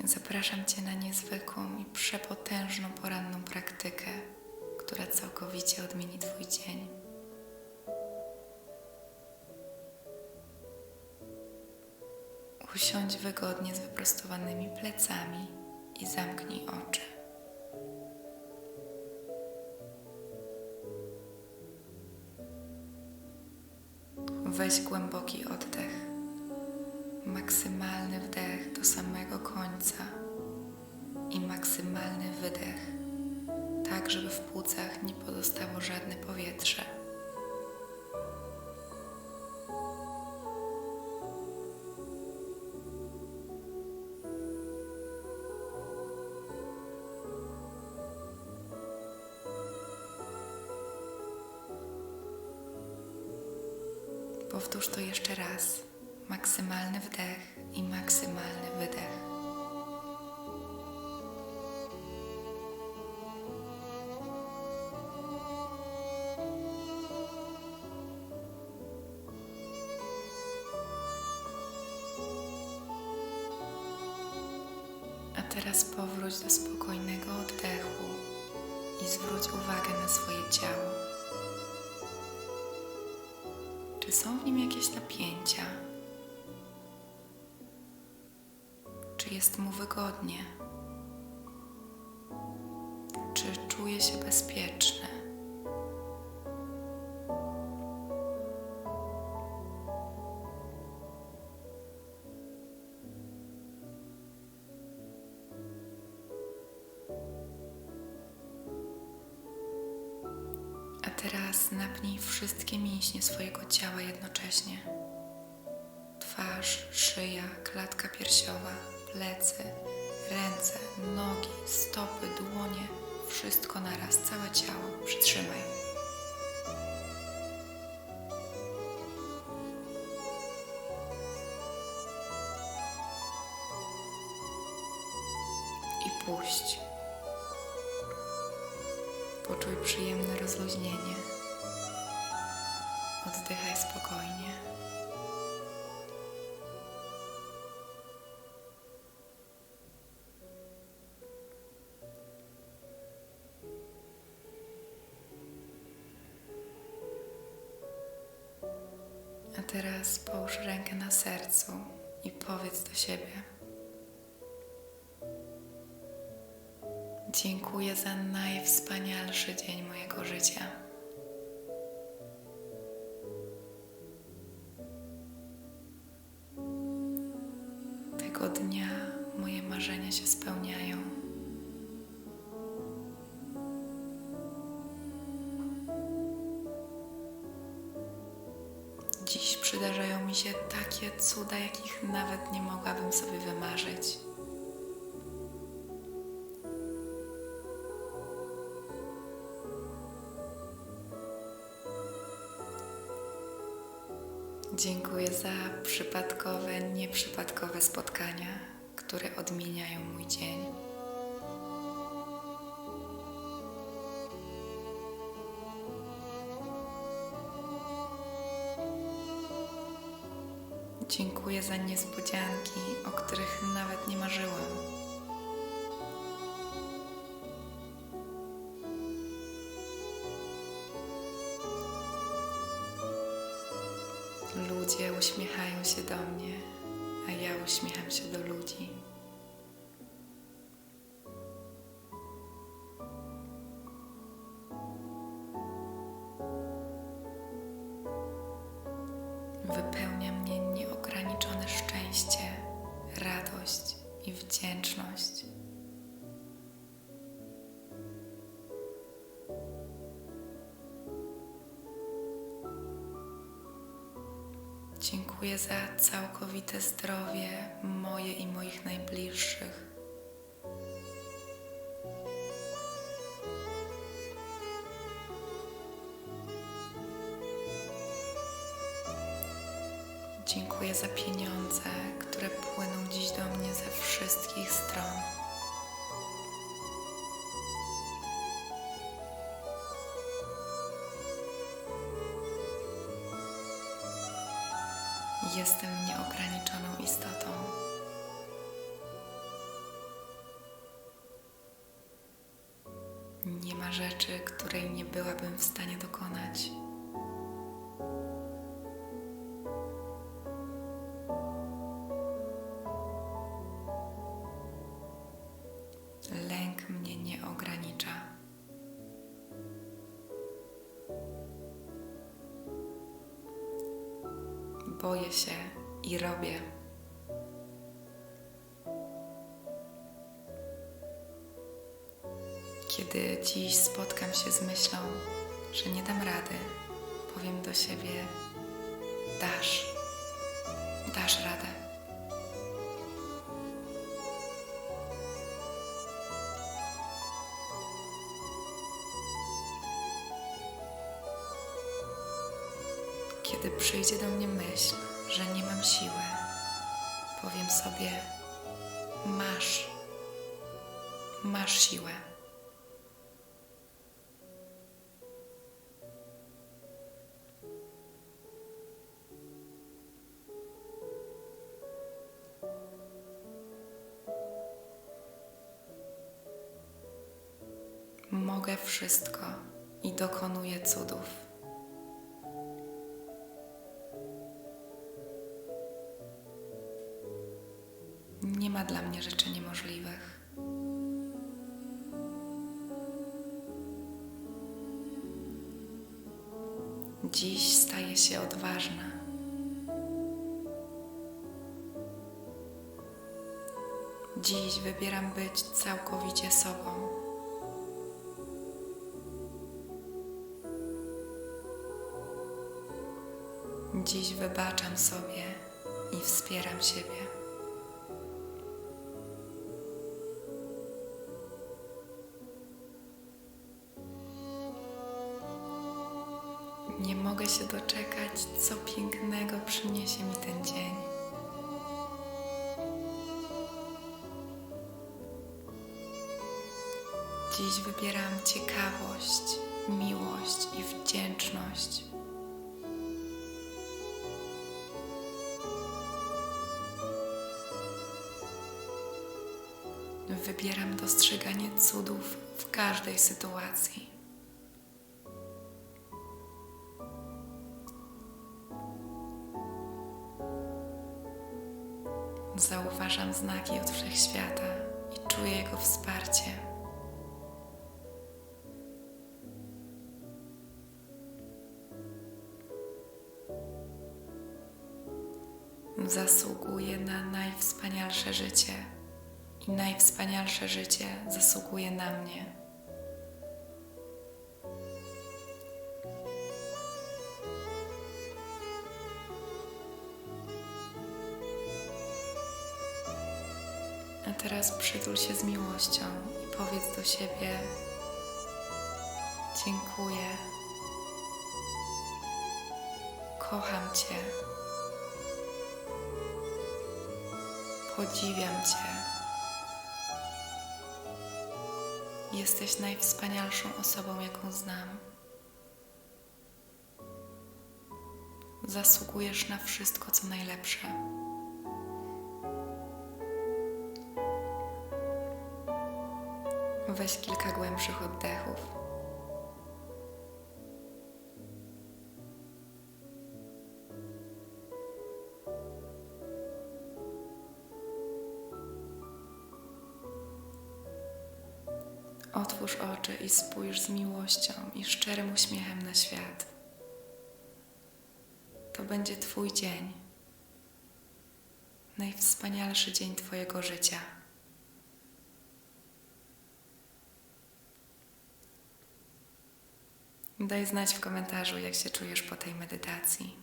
Zapraszam Cię na niezwykłą i przepotężną poranną praktykę, która całkowicie odmieni Twój dzień. Usiądź wygodnie z wyprostowanymi plecami i zamknij oczy. Weź głęboki oddech, maksymalny wdech do samego końca i maksymalny wydech, tak żeby w płucach nie pozostało żadne powietrze. Powtórz to jeszcze raz. Maksymalny wdech i maksymalny wydech. A teraz powróć do spokojnego oddechu i zwróć uwagę na swoje ciało. Czy są w nim jakieś napięcia? Czy jest mu wygodnie? Czy czuje się bezpieczny? A teraz napnij wszystkie mięśnie swojego ciała jednocześnie. Twarz, szyja, klatka piersiowa, plecy, ręce, nogi, stopy, dłonie, wszystko naraz, całe ciało. Przytrzymaj. I puść. Poczuj przyjemne rozluźnienie. Oddychaj spokojnie. A teraz połóż rękę na sercu i powiedz do siebie: Dziękuję za najwspanialszy dzień mojego życia. Tego dnia moje marzenia się spełniają. Przydarzają mi się takie cuda, jakich nawet nie mogłabym sobie wymarzyć. Dziękuję za przypadkowe, nieprzypadkowe spotkania, które odmieniają mój dzień. Dziękuję za niespodzianki, o których nawet nie marzyłam. Ludzie uśmiechają się do mnie, a ja uśmiecham się do ludzi. Wypełnia mnie nieograniczone szczęście, radość i wdzięczność. Dziękuję za całkowite zdrowie moje i moich najbliższych. ze wszystkich stron. Jestem nieograniczoną istotą. Nie ma rzeczy, której nie byłabym w stanie dokonać. Boję się i robię. Kiedy dziś spotkam się z myślą, że nie dam rady, powiem do siebie: dasz, dasz radę. Przyjdzie do mnie myśl, że nie mam siły, powiem sobie: masz, masz siłę. Mogę wszystko i dokonuję cudów. Dla mnie rzeczy niemożliwych. Dziś staję się odważna. Dziś wybieram być całkowicie sobą. Dziś wybaczam sobie i wspieram siebie. Nie mogę się doczekać, co pięknego przyniesie mi ten dzień. Dziś wybieram ciekawość, miłość i wdzięczność. Wybieram dostrzeganie cudów w każdej sytuacji. Zauważam znaki od wszechświata i czuję jego wsparcie. Zasługuję na najwspanialsze życie i najwspanialsze życie zasługuje na mnie. Teraz przytul się z miłością i powiedz do siebie: Dziękuję. Kocham Cię. Podziwiam Cię. Jesteś najwspanialszą osobą, jaką znam. Zasługujesz na wszystko, co najlepsze. Weź kilka głębszych oddechów. Otwórz oczy i spójrz z miłością i szczerym uśmiechem na świat. To będzie Twój dzień. Najwspanialszy dzień Twojego życia. Daj znać w komentarzu, jak się czujesz po tej medytacji.